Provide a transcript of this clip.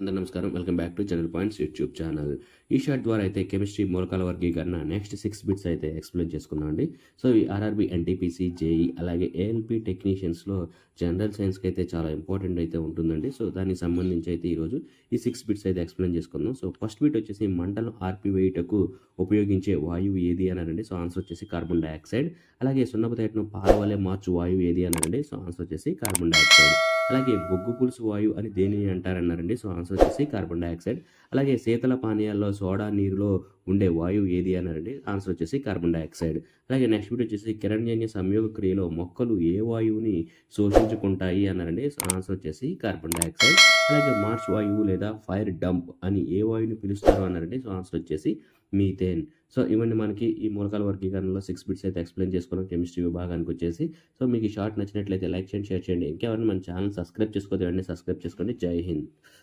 అందరూ నమస్కారం. Welcome back to general points YouTube channel. ఈ షార్ట్ ద్వారా అయితే కెమిస్ట్రీ మూలకాల వర్గీకరణ నెక్స్ట్ సిక్స్ బిట్స్ అయితే ఎక్స్ప్లెయిన్ చేసుకుందాం అండి సో ఈ ఆర్ఆర్బి ఎన్టీపీసీ జేఈ అలాగే ఏఎల్పి టెక్నీషియన్స్లో జనరల్ సైన్స్కి అయితే చాలా ఇంపార్టెంట్ అయితే ఉంటుందండి. సో దానికి సంబంధించి అయితే ఈరోజు ఈ సిక్స్ బిట్స్ అయితే ఎక్స్ప్లెయిన్ చేసుకుందాం. సో ఫస్ట్ బిట్ వచ్చేసి మంటలు ఆర్పివేయుటకు ఉపయోగించే వాయువు ఏది అన్నారండి? సో ఆన్సర్ వచ్చేసి కార్బన్ డైఆక్సైడ్ అలాగే సున్నపతేటను పాలవలే మార్చు వాయువు ఏది అన్నారండి? సో ఆన్సర్ వచ్చేసి కార్బన్ డైఆక్సైడ్ అలాగే బొగ్గు పులుసు వాయువు అని దేనిని అంటారన్నారండి? సో ఆన్సర్ వచ్చేసి కార్బన్ డైఆక్సైడ్. అలాగే శీతల పానీయాల్లో సోడా నీరులో ఉండే వాయువు ఏది అనారండి ఆన్సర్ వచ్చేసి కార్బన్ డైఆక్సైడ్. అలాగే నెక్స్ట్ బిట్ వచ్చేసి కిరణజన్య సంయోగ క్రియలో మొక్కలు ఏ వాయువుని శోషించుకుంటాయి అన్నారండి ఆన్సర్ వచ్చేసి కార్బన్ డైఆక్సైడ్. అలాగే మార్చ్ వాయువు లేదా ఫైర్ డంప్ అని ఏ వాయువుని పిలుస్తారు అన్నారండి సో ఆన్సర్ వచ్చేసి మీథేన్. సో ఇవన్నీ మనకి ఈ మూలకాల వర్గీకరణలో సిక్స్ బిట్స్ అయితే ఎక్స్ప్లెయిన్ చేసుకున్నాం కెమిస్ట్రీ విభాగానికి వచ్చేసి. సో మీకు ఈ షార్ట్ నచ్చినట్లయితే లైక్ చేయండి షేర్ చేయండి. ఇంకెవరైనా మన ఛానల్ సబ్స్క్రైబ్ చేసుకోవద్దు వెంటనే సబ్స్క్రైబ్ చేసుకోండి. జై హింద్.